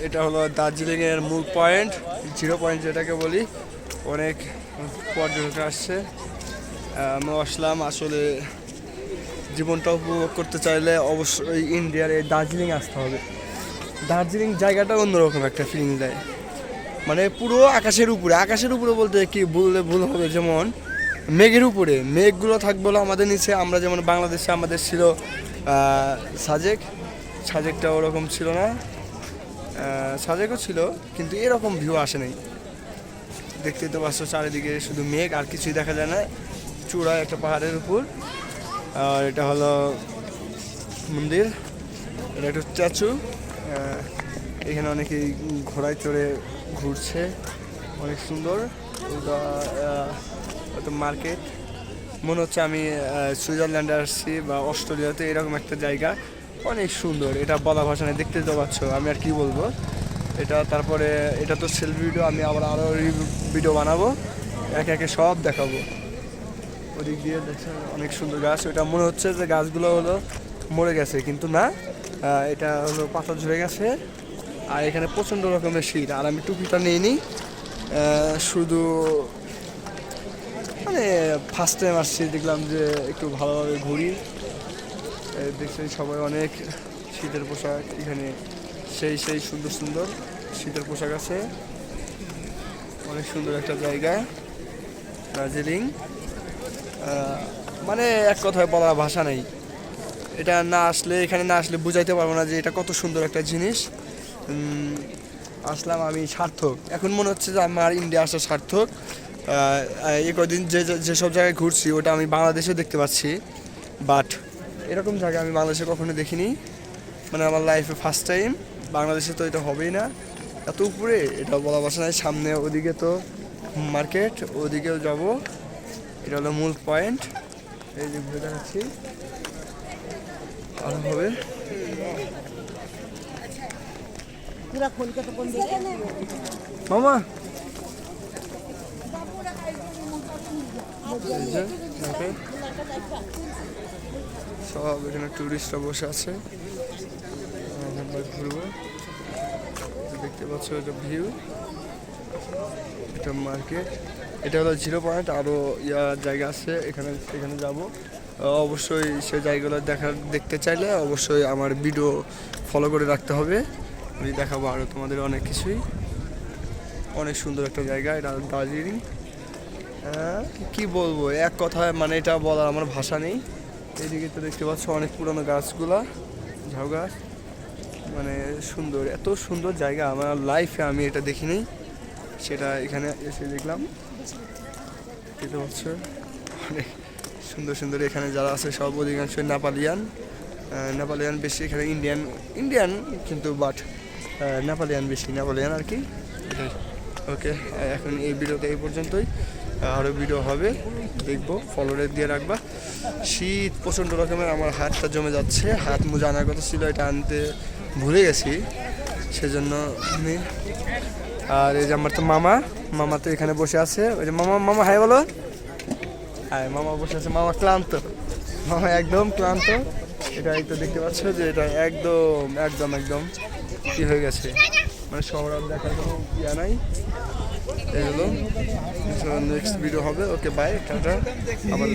এটা হলো দার্জিলিংয়ের মূল পয়েন্ট জিরো পয়েন্ট যেটাকে বলি। অনেক পর্যটক আসছে। আহ, আমি আসলাম আসলে জীবনটা উপভোগ করতে চাইলে অবশ্যই ইন্ডিয়ার এই দার্জিলিং আসতে হবে। দার্জিলিং জায়গাটা অন্যরকম একটা ফিলিং দেয়। মানে পুরো আকাশের উপরে আকাশের উপরে বলতে কি বললে ভুল হবে যেমন মেঘের উপরে মেঘগুলো থাকবে আমাদের নিচে আমরা যেমন বাংলাদেশে আমাদের ছিল সাজেক। সাজেকটা ওরকম ছিল না। সাজেকও ছিল, কিন্তু এরকম ভিউ আসে নাই। দেখতেই তো পাচ্ছ চারিদিকে শুধু মেঘ, আর কিছুই দেখা যায় না। চূড়ায় একটা পাহাড়ের উপর। আর এটা হলো মন্দির। এটা একটা স্ট্যাচু এখানে অনেকেই ঘোড়ায় চড়ে ঘুরছে। অনেক সুন্দর। মার্কেট। মনে হচ্ছে আমি সুইজারল্যান্ডে আসছি বা অস্ট্রেলিয়াতে, এরকম একটা জায়গা। অনেক সুন্দর, এটা বলা ভাষা নেই দেখতে তো পাচ্ছ, আমি আর কি বলব। এটা তারপরে, এটা তো সেলফি ভিডিও আমি আবার আরও ভিডিও বানাবো, একে একে সব দেখাবো। ওদিক দিয়ে দেখছেন, অনেক সুন্দর গাছ ওটা মনে হচ্ছে যে গাছগুলো হলো মরে গেছে, কিন্তু না এটা হলো পাতা ঝরে গেছে, আর এখানে প্রচণ্ড রকমের শীত, আর আমি টুপিটা নিয়ে নিই শুধু মানে ফার্স্ট টাইম আসছি, দেখলাম যে একটু ভালোভাবে ঘুরি। দেখছেন সবাই অনেক শীতের পোশাক এখানে। সেই সেই সুন্দর সুন্দর শীতের পোশাক আছে। অনেক সুন্দর একটা জায়গা, দার্জিলিং। মানে এক কথায় বলার ভাষা নেই। এটা না আসলে, এখানে না আসলে বুঝাইতে পারব না যে এটা কত সুন্দর একটা জিনিস। আসলাম আমি সার্থক। এখন মনে হচ্ছে যে আমার ইন্ডিয়া আসা সার্থক। এই কদিন যে- যেসব জায়গায় ঘুরছি, ওটা আমি বাংলাদেশে দেখতে পাচ্ছি। বাট এরকম জায়গা আমি বাংলাদেশে কখনো দেখিনি। মানে আমার লাইফে ফার্স্ট টাইম বাংলাদেশে তো এটা হবেই না। এত উপরে এটা বলা বসে নাই। সামনে ওদিকে তো মার্কেট ওদিকেও যাব। এটা হলো মূল পয়েন্ট এই যে ঘুরে দেখাচ্ছি। আরও হবে। মামা! Okay. সব এখানে টুরিস্টরা বসে আছে। ঘুরবো। দেখতে পাচ্ছ এটা ভিউ এটা মার্কেট এটা হলো জিরো পয়েন্ট আরও ইয়া জায়গা আছে। এখানে এখানে যাব। অবশ্যই সেই জায়গাগুলো দেখার দেখতে চাইলে অবশ্যই আমার ভিডিও ফলো করে রাখতে হবে। আমি দেখাবো আরও তোমাদের অনেক কিছুই। অনেক সুন্দর একটা জায়গা, এটা দার্জিলিং। কি বলব? এক কথায় মানে এটা বলার আমার ভাষা নেই। এদিকে তো দেখতে পাচ্ছ অনেক পুরনো গাছগুলা, ঝাউ গাছ। মানে সুন্দর, এত সুন্দর জায়গা। আমার লাইফে আমি এটা দেখিনি। সেটা এখানে এসে দেখলাম। দেখতে পাচ্ছ? অনেক সুন্দর সুন্দর এখানে যারা আছে সব অধিকাংশ নেপালিয়ান। নেপালিয়ান বেশি, এখানে ইন্ডিয়ান ইন্ডিয়ান কিন্তু বাট নেপালিয়ান বেশি, নেপালিয়ান আর কি। ওকে এখন এই ভিডিওটা এই পর্যন্তই। আরও ভিডিও হবে। দেখব ফলোরে দিয়ে রাখবা। শীত প্রচণ্ড রকমের, আমার হাতটা জমে যাচ্ছে। হাত মোজা আনার কথা ছিল, এটা আনতে ভুলে গেছি। সেজন্য আমি আর এই যে আমার তো মামা মামা তো এখানে বসে আছে। ওই যে মামা মামা, হাই বলো। হ্যাঁ মামা বসে আছে। মামা ক্লান্ত। মামা একদম ক্লান্ত। এটা তো দেখতে পাচ্ছ যে এটা একদম একদম একদম কি হয়ে গেছে। মানে আর দেখার কোনো ইয়া নাই। এগুলো নেক্সট ভিডিও হবে। Okay bye tata. আবার